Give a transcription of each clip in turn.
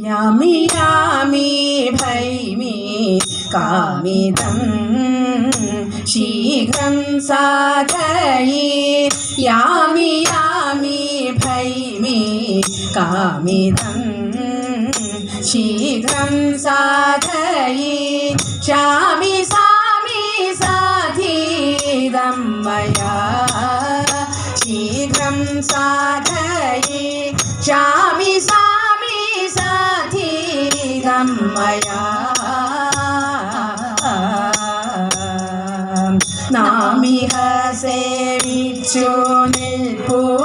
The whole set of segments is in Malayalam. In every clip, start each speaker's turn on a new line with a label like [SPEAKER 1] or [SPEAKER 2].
[SPEAKER 1] यामि यामि भैमि कामिदं शीघ्रं साधये। यामि यामि भैमि कामिदं शीघ्रं साधये। शामि सामि साधीदं मया शीघ्रं साधये। शामि सामि സാധീനമ്മയാ നാമിഹ സേവിച്ചു നിൽപ്പൂ.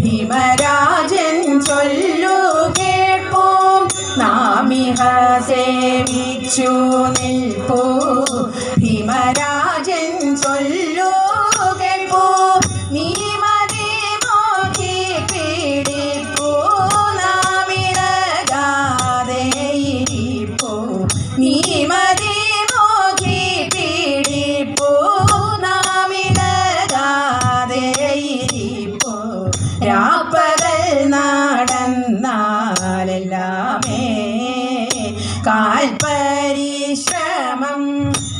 [SPEAKER 1] ഭീമരാജൻ ചൊല്ലു കേൾപ്പൂ. നാമിഹ സേവിച്ചു നിൽപ്പൂ. ഭീമരാജൻ ചൊല്ലു കാൽപരിശ്രമം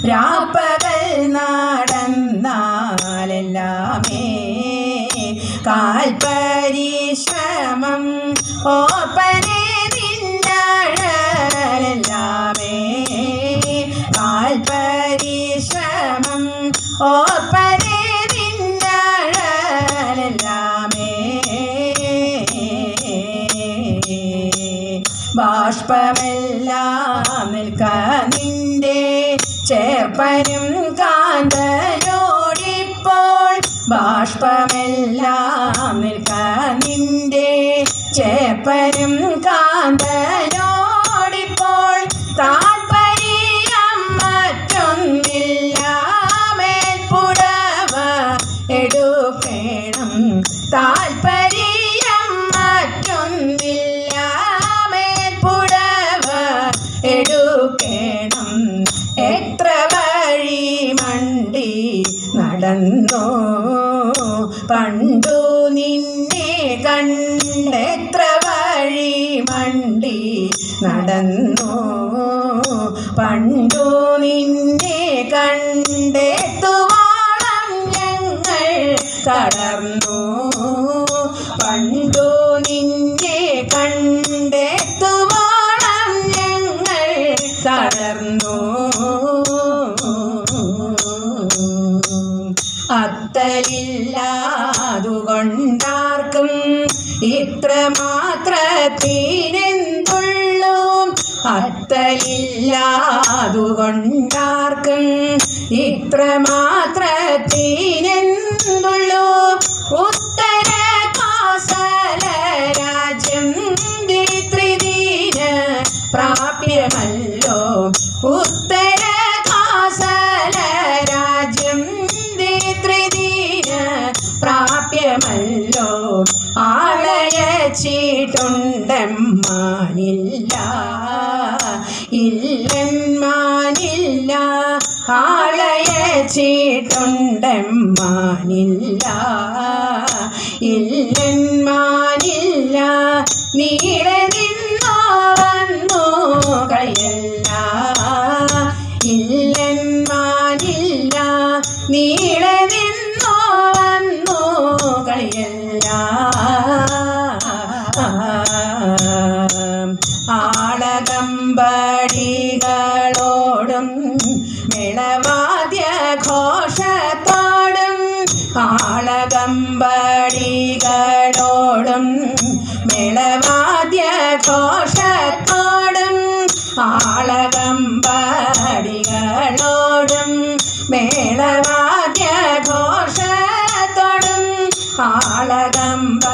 [SPEAKER 1] രാപ്പകൽ നടന്നാലെല്ലാമേ. കാൽപരിശ്രമം ഓപ്പനെ നിന്നാടലെല്ലാമേ കാൽപരിശ്രമം ഓപ്പനെ ബാഷ്പമെല്ലാം നിൽക്കാൻ നിന്റെ ചേർപ്പനും കാന്തലോടിപ്പോൾ ബാഷ്പമെല്ലാം നിൽക്കാൻ നിന്റെ ചേർപ്പനും കാന്തലോടിപ്പോൾ നടന്നോ പണ്ടു നിന്നെ കണ്ടെത്ര വഴി മണ്ടി നടന്നോ? പണ്ടു നിന്നെ കണ്ടെത്തുവാണം ഞങ്ങൾ തളർന്നു? പണ്ടു നിന്നെ കണ്ടെത്തുവാണം ഞങ്ങൾ തളർന്നു? ഇത്ര മാത്രത്തിനെന്തുള്ളൂ അത്തലില്ലാതുകൊണ്ടാർക്കും ഇത്ര മാത്രത്തിനെന്തുള്ളൂ ഉത്തര കാസല രാജ്യം ദിത്രിദീന പ്രാപ്യമല്ലോ. ആളയച്ചിട്ടുണ്ടെമ്മാനില്ല ഇല്ലെന്മാനില്ല ആളയച്ചിട്ടുണ്ടെമ്മാനില്ല മാനില്ല. നീടെ നിന്നോ വന്നു ഇല്ലൻ മാനില്ല. നീളെ നിന്നോ വന്നു കളിയല്ല ആളകമ്പടികളോടും മേളവാദ്യ ഘോഷത്തോടും ആളകമ്പടികളോടും മിളവാദ്യ ഘോഷത്തോടും ആളകമ്പടികളോടും മേളവാദ്യ ഘോഷത്തോടും ആളകമ്പടികളോടും